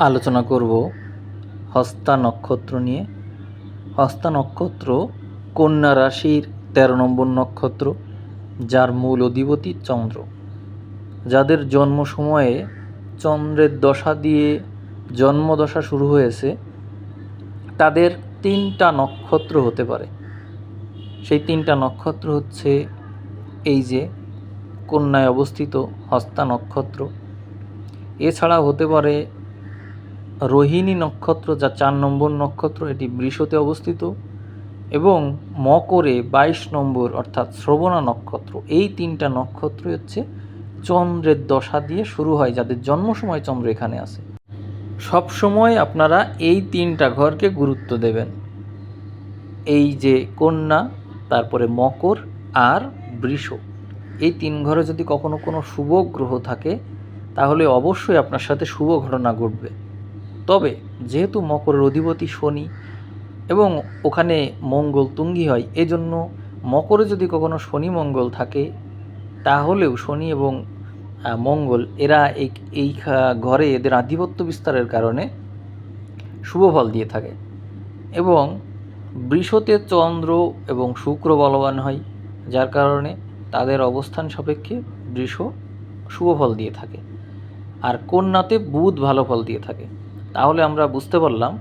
আলোচনা করব হস্তা নক্ষত্র নিয়ে। হস্তা নক্ষত্র কন্যা রাশির তেরো নম্বর নক্ষত্র, যার মূল অধিপতি চন্দ্র। যাদের জন্ম সময়ে চন্দ্রের দশা দিয়ে জন্মদশা শুরু হয়েছে, তাদের তিনটা নক্ষত্র হতে পারে। সেই তিনটা নক্ষত্র হচ্ছে এই যে কন্যায় অবস্থিত হস্তা নক্ষত্র। এছাড়া হতে পারে রোহিণী নক্ষত্র যা চার নম্বর নক্ষত্র, এটি বৃষতে অবস্থিত, এবং মকরে বাইশ নম্বর, অর্থাৎ শ্রবণা নক্ষত্র। এই তিনটা নক্ষত্র হচ্ছে চন্দ্রের দশা দিয়ে শুরু হয়, যাদের জন্ম সময় চন্দ্র এখানে আসে সব সময় আপনারা এই তিনটা ঘরকে গুরুত্ব দেবেন। এই যে কন্যা, তারপরে মকর আর বৃষ। এই তিন ঘরে যদি কখনো কোনো শুভ গ্রহ থাকে, তাহলে অবশ্যই আপনার সাথে শুভ ঘটনা ঘটবে। তবে যেহেতু মকরের অধিপতি শনি এবং ওখানে মঙ্গল তুঙ্গি হয়, এজন্য মকরে যদি কখনো শনি মঙ্গল থাকে, তাহলেও শনি এবং মঙ্গল এরা এই ঘরে এদের আধিপত্য বিস্তারের কারণে শুভ ফল দিয়ে থাকে। এবং বৃষতে চন্দ্র এবং শুক্র বলবান হয়, যার কারণে তাদের অবস্থান সাপেক্ষে বৃষ শুভ ফল দিয়ে থাকে। আর কন্যাতে বুধ ভালো ফল দিয়ে থাকে। তাহলে আমরা বুঝতে পারলাম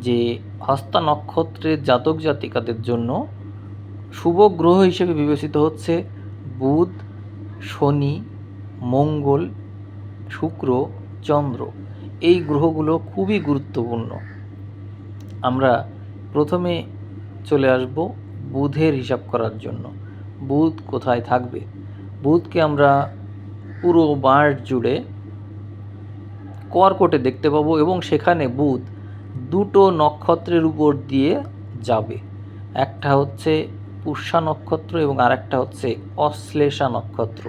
যে হস্তা নক্ষত্রের জাতক জাতিকাদের জন্য শুভ গ্রহ হিসেবে বিবেচিত হচ্ছে বুধ, শনি, মঙ্গল, শুক্র, চন্দ্র। এই গ্রহগুলো খুবই গুরুত্বপূর্ণ। আমরা প্রথমে চলে আসব বুধের হিসাব করার জন্য। বুধ কোথায় থাকবে? বুধকে আমরা পুরো মাস জুড়ে কর্কটে দেখতে পাবো এবং সেখানে বুধ দুটো নক্ষত্রের উপর দিয়ে যাবে। একটা হচ্ছে পুষ্যা নক্ষত্র এবং আরেকটা হচ্ছে অশ্লেষা নক্ষত্র।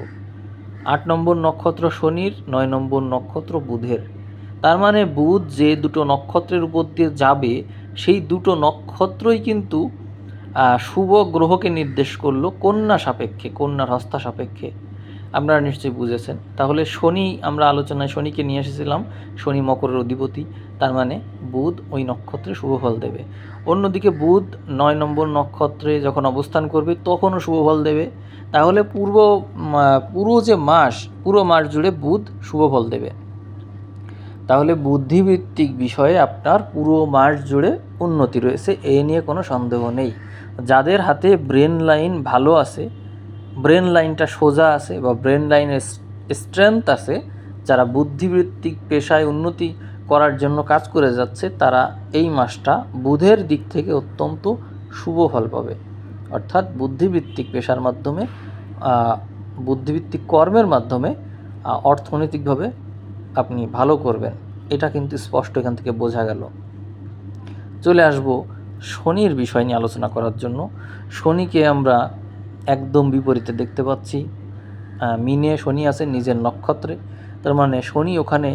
আট নম্বর নক্ষত্র শনির, নয় নম্বর নক্ষত্র বুধের। তার মানে বুধ যে দুটো নক্ষত্রের উপর দিয়ে যাবে, সেই দুটো নক্ষত্রই কিন্তু শুভ গ্রহকে নির্দেশ করল কন্যা সাপেক্ষে, কন্যার হস্তা সাপেক্ষে। আপনারা নিশ্চয়ই বুঝেছেন। তাহলে শনি, আমরা আলোচনায় শনিকে নিয়ে এসেছিলাম, শনি মকরের অধিপতি, তার মানে বুধ ওই নক্ষত্রে শুভ ফল দেবে। অন্যদিকে বুধ নয় নম্বর নক্ষত্রে যখন অবস্থান করবে, তখনও শুভ ফল দেবে। তাহলে পূর্ব পুরো যে মাস, পুরো মাস জুড়ে বুধ শুভ ফল দেবে। তাহলে বুদ্ধিভিত্তিক বিষয়ে আপনার পুরো মাস জুড়ে উন্নতি রয়েছে এই নিয়ে কোনো সন্দেহ নেই। যাদের হাতে ব্রেন লাইন ভালো আছে ব্রেন লাইনটা সোজা আছে বা ব্রেন লাইনের স্ট্রেংথ আছে, যারা বুদ্ধিবৃত্তিক পেশায় উন্নতি করার জন্য কাজ করে যাচ্ছে, তারা এই মাসটা বুধের দিক থেকে অত্যন্ত শুভ ফল পাবে। অর্থাৎ বুদ্ধিবৃত্তিক পেশার মাধ্যমে বুদ্ধিবৃত্তিক কর্মের মাধ্যমে অর্থনৈতিকভাবে আপনি ভালো করবেন। এটা কিন্তু স্পষ্ট এখান থেকে বোঝা গেল। চলে আসব শনির বিষয় নিয়ে আলোচনা করার জন্য। শনিকে আমরা একদম বিপরীতে দেখতে পাচ্ছি। মিনে শনি আছে নিজের নক্ষত্রে। তার মানে শনি ওখানে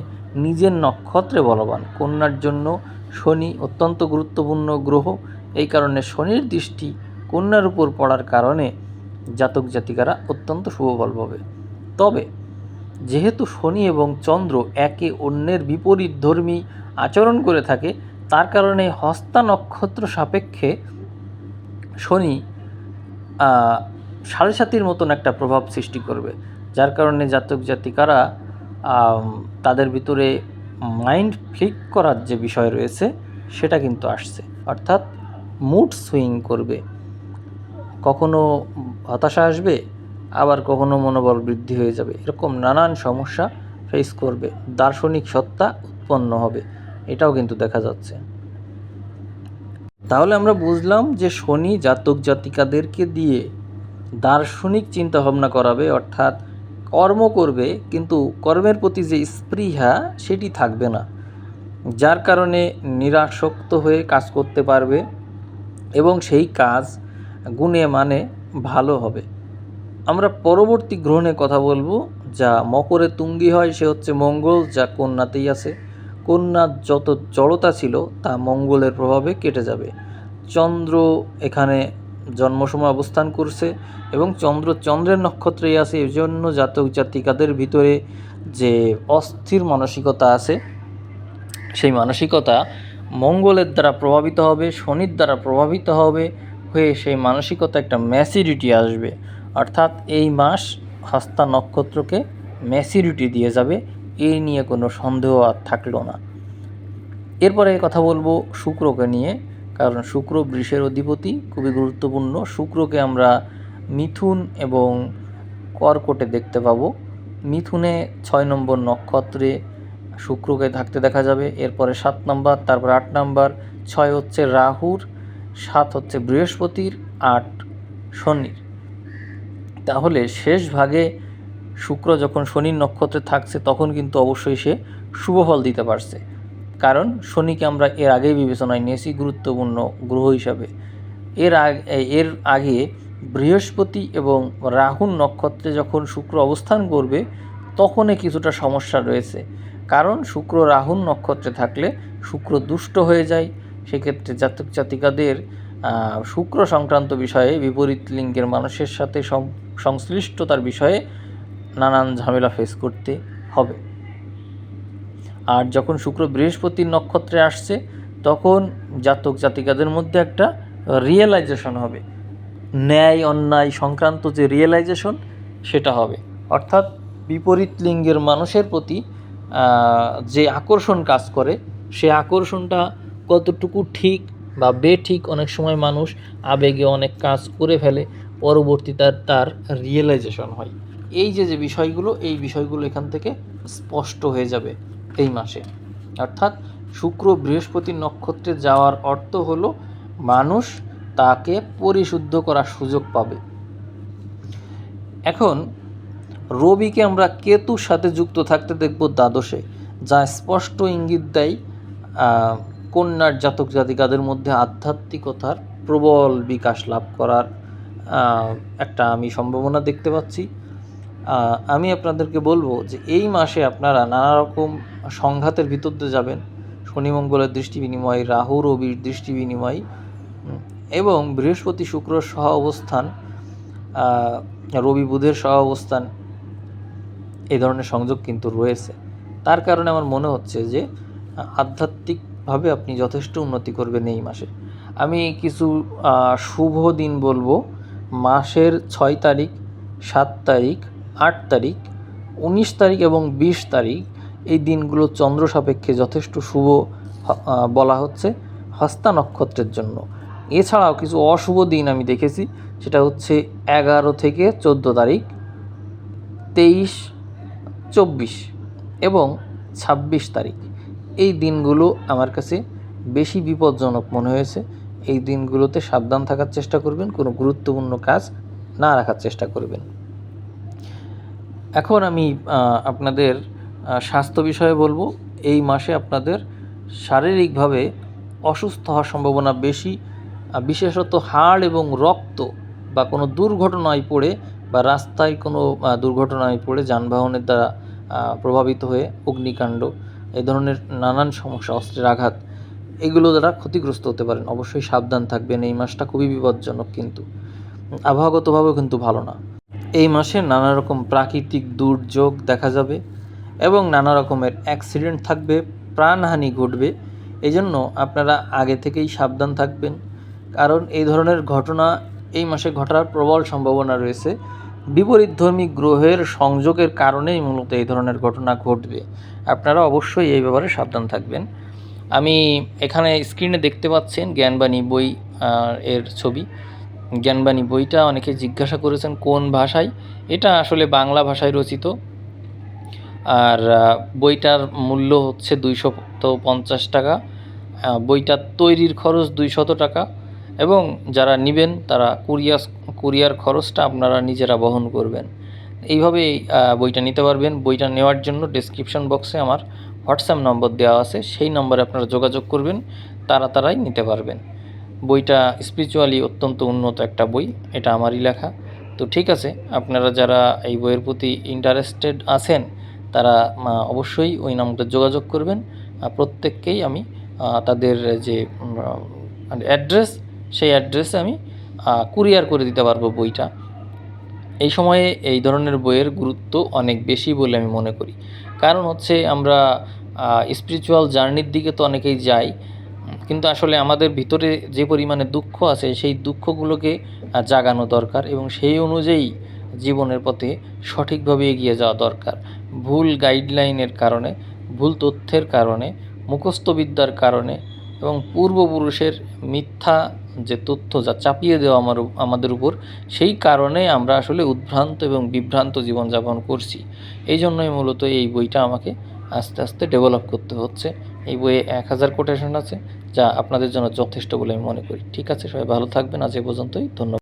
নিজের নক্ষত্রে বলবান। কন্যার জন্য শনি অত্যন্ত গুরুত্বপূর্ণ গ্রহ। এই কারণে শনির দৃষ্টি কন্যার উপর পড়ার কারণে জাতক জাতিকারা অত্যন্ত শুভ পাবে। তবে যেহেতু শনি এবং চন্দ্র একে অন্যের বিপরীত ধর্মী আচরণ করে থাকে, তার কারণে হস্তা নক্ষত্র সাপেক্ষে শনি সাড়ে সাতির মতন একটা প্রভাব সৃষ্টি করবে, যার কারণে জাতক জাতিকারা তাদের ভিতরে মাইন্ড ফ্লিক করার যে বিষয় রয়েছে, সেটা কিন্তু আসছে। অর্থাৎ মুড সুইং করবে। কখনো হতাশা আসবে, আবার কখনো মনোবল বৃদ্ধি হয়ে যাবে। এরকম নানান সমস্যা ফেস করবে। দার্শনিক সত্তা উৎপন্ন হবে। এটাও কিন্তু দেখা যাচ্ছে। তাহলে আমরা বুঝলাম যে শনি জাতক জাতিকাদেরকে দিয়ে দার্শনিক চিন্তা ভাবনা করাবে, অর্থাৎ কর্ম করবে, কিন্তু কর্মের প্রতি যে স্পৃহা, সেটি থাকবে না। যার কারণে নিরাসক্ত হয়ে কাজ করতে পারবে এবং সেই কাজ গুণে মানে ভালো হবে। আমরা পরবর্তী গ্রহণে কথা বলব, যা মকরে তুঙ্গি হয়, সে হচ্ছে মঙ্গল, যা কন্যাতেই আছে। কন্যার যত জড়তা ছিল, তা মঙ্গলের প্রভাবে কেটে যাবে। চন্দ্র এখানে জন্ম সময় অবস্থান করছে এবং চন্দ্র, চন্দ্রের নক্ষত্রেই আছে। এই জন্য জাতক জাতিকাদের ভিতরে যে অস্থির মানসিকতা আছে, সেই মানসিকতা মঙ্গলের দ্বারা প্রভাবিত হবে, শনির দ্বারা প্রভাবিত হবে, হয়ে সেই মানসিকতা একটা ম্যাসিরিটি আসবে। অর্থাৎ এই মাস হস্তা নক্ষত্রকে ম্যাসিরিটি দিয়ে যাবে এই নিয়ে কোনো সন্দেহ আর থাকল না। এরপরে কথা বলব শুক্রকে নিয়ে। কারণ শুক্র বৃষের অধিপতি, খুবই গুরুত্বপূর্ণ। শুক্রকে আমরা মিথুন এবং কর্কটে দেখতে পাবো। মিথুনে ছয় নম্বর নক্ষত্রে শুক্রকে থাকতে দেখা যাবে। এরপরে সাত নম্বর, তারপর আট নম্বর, ছয় হচ্ছে রাহুর, সাত হচ্ছে বৃহস্পতির, আট শনির। তাহলে শেষ ভাগে শুক্র যখন শনির নক্ষত্রে থাকছে, তখন কিন্তু অবশ্যই সে শুভ ফল দিতে পারছে। কারণ শনিকে আমরা এর আগেই বিবেচনায় নিয়েছি গুরুত্বপূর্ণ গ্রহ হিসাবে। এর আগে এর আগে বৃহস্পতি এবং রাহুর নক্ষত্রে যখন শুক্র অবস্থান করবে, তখনই কিছুটা সমস্যা রয়েছে। কারণ শুক্র রাহুর নক্ষত্রে থাকলে শুক্র দুষ্ট হয়ে যায়। সেক্ষেত্রে জাতক জাতিকাদের শুক্র সংক্রান্ত বিষয়ে বিপরীত লিঙ্গের মানুষের সাথে সংশ্লিষ্টতার বিষয়ে নানান ঝামেলা ফেস করতে হবে। আর যখন শুক্র বৃহস্পতির নক্ষত্রে আসছে, তখন জাতক জাতিকাদের মধ্যে একটা রিয়েলাইজেশন হবে। ন্যায়, অন্যায় সংক্রান্ত যে রিয়েলাইজেশন সেটা হবে। অর্থাৎ বিপরীত লিঙ্গের মানুষের প্রতি যে আকর্ষণ কাজ করে, সে আকর্ষণটা কতটুকু ঠিক বা বেঠিক অনেক সময় মানুষ আবেগে অনেক কাজ করে ফেলে, পরবর্তী তার তার রিয়েলাইজেশন হয়। এই যে যে বিষয়গুলো, এই বিষয়গুলো এখান থেকে স্পষ্ট হয়ে যাবে। এই মাসে। অর্থাৎ শুক্র বৃহস্পতি নক্ষত্রে যাওয়ার অর্থ হলো মানুষ তাকে পরিশুদ্ধ করার সুযোগ পাবে। এখন রবিকে আমরা কেতুর সাথে যুক্ত থাকতে দেখব দ্বাদশে, যা স্পষ্ট ইঙ্গিত দেয় কন্যার জাতক জাতিকাদের মধ্যে আধ্যাত্মিকতার প্রবল বিকাশ লাভ করার একটা আমি সম্ভাবনা দেখতে পাচ্ছি। আমি আপনাদেরকে বলব যে এই মাসে আপনারা নানা রকম সংঘাতের ভিতর দিয়ে যাবেন। শনি মঙ্গলের দৃষ্টি বিনিময়, রাহু, রবির দৃষ্টি বিনিময় এবং বৃহস্পতি শুক্র সহ অবস্থান রবি বুধের সহ অবস্থান, এই ধরনের সংযোগ কিন্তু রয়েছে। তার কারণে আমার মনে হচ্ছে যে, আধ্যাত্মিকভাবে আপনি যথেষ্ট উন্নতি করবেন এই মাসে। আমি কিছু শুভ দিন বলব। মাসের ছয় তারিখ, সাত তারিখ, আট তারিখ, উনিশ তারিখ এবং বিশ তারিখ এই দিনগুলো চন্দ্র সাপেক্ষে যথেষ্ট শুভ বলা হচ্ছে হস্তা নক্ষত্রের জন্য। এছাড়াও কিছু অশুভ দিন আমি দেখেছি, সেটা হচ্ছে এগারো থেকে চোদ্দ তারিখ, তেইশ, চব্বিশ এবং ছাব্বিশ তারিখ। এই দিনগুলো আমার কাছে বেশি বিপজ্জনক মনে হয়েছে। এই দিনগুলোতে সাবধান থাকার চেষ্টা করবেন, কোনো গুরুত্বপূর্ণ কাজ না রাখার চেষ্টা করবেন। এখন আমি আপনাদের স্বাস্থ্য বিষয়ে বলব, এই মাসে আপনাদের শারীরিকভাবে অসুস্থ হওয়ার সম্ভাবনা বেশি বিশেষত হাড় এবং রক্ত বা কোনো দুর্ঘটনায় পড়ে বা রাস্তায় কোনো দুর্ঘটনায় পড়ে যানবাহনের দ্বারা প্রভাবিত হয়ে অগ্নিকাণ্ড, এই ধরনের নানান সমস্যা, অস্ত্রের আঘাত, এগুলো দ্বারা ক্ষতিগ্রস্ত হতে পারেন। অবশ্যই সাবধান থাকবেন, এই মাসটা খুবই বিপজ্জনক কিন্তু। আবহাওয়াগতভাবেও কিন্তু ভালো না। এই মাসে নানা রকম প্রাকৃতিক দুর্যোগ দেখা যাবে এবং নানা রকমের অ্যাক্সিডেন্ট থাকবে, প্রাণহানি ঘটবে। এই জন্য আপনারা আগে থেকেই সাবধান থাকবেন। কারণ এই ধরনের ঘটনা এই মাসে ঘটার প্রবল সম্ভাবনা রয়েছে। বিপরীতধর্মী গ্রহের সংযোগের কারণেই মূলত এই ধরনের ঘটনা ঘটবে। আপনারা অবশ্যই এই ব্যাপারে সাবধান থাকবেন। আমি এখানে স্ক্রিনে দেখতে পাচ্ছেন জ্ঞানবাণী বই এর ছবি। জ্ঞানবাণী বইটা অনেকে জিজ্ঞাসা করেছেন কোন ভাষায়? এটা আসলে বাংলা ভাষায় রচিত। আর বইটার মূল্য হচ্ছে দুইশো পঞ্চাশ টাকা। বইটার তৈরির খরচ দুইশত টাকা এবং যারা নেবেন তারা কুরিয়ার কুরিয়ার খরচটা আপনারা নিজেরা বহন করবেন। এইভাবে বইটা নিতে পারবেন। বইটা নেওয়ার জন্য ডেসক্রিপশন বক্সে আমার হোয়াটসঅ্যাপ নম্বর দেওয়া আছে। সেই নম্বরে আপনারা যোগাযোগ করবেন তারা তারাই নিতে পারবেন। বইটা স্পিরিচুয়ালি অত্যন্ত উন্নত একটা বই, এটা আমারই লেখা। তো ঠিক আছে, আপনারা যারা এই বইয়ের প্রতি ইন্টারেস্টেড আছেন তারা অবশ্যই ওই নম্বরে যোগাযোগ করবেন। প্রত্যেককেই আমি তাদের যে অ্যাড্রেস সেই অ্যাড্রেসে আমি কুরিয়ার করে দিতে পারব বইটা। এই সময়ে এই ধরনের বইয়ের গুরুত্ব অনেক বেশি বলে আমি মনে করি। কারণ হচ্ছে আমরা স্পিরিচুয়াল জার্নির দিকে তো অনেকেই যায় কিন্তু আসলে আমাদের ভিতরে যে পরিমাণে দুঃখ আছে, সেই দুঃখগুলোকে জাগানো দরকার এবং সেই অনুযায়ী জীবনের পথে সঠিকভাবে এগিয়ে যাওয়া দরকার। ভুল গাইডলাইনের কারণে, ভুল তথ্যের কারণে, মুখস্থবিদ্যার কারণে এবং পূর্বপুরুষের মিথ্যা যে তথ্য যা চাপিয়ে দেওয়া আমার আমাদের উপর, সেই কারণে আমরা আসলে উদ্ভ্রান্ত এবং বিভ্রান্ত জীবনযাপন করছি। এই জন্যই মূলত এই বইটা আমাকে আস্তে আস্তে ডেভেলপ করতে হচ্ছে। এই বইয়ে এক হাজার কোটেশন আছে, যা আপনাদের জন্য যথেষ্ট বলে আমি মনে করি। ঠিক আছে, সবাই ভালো থাকবেন। আজ এ পর্যন্তই। ধন্যবাদ।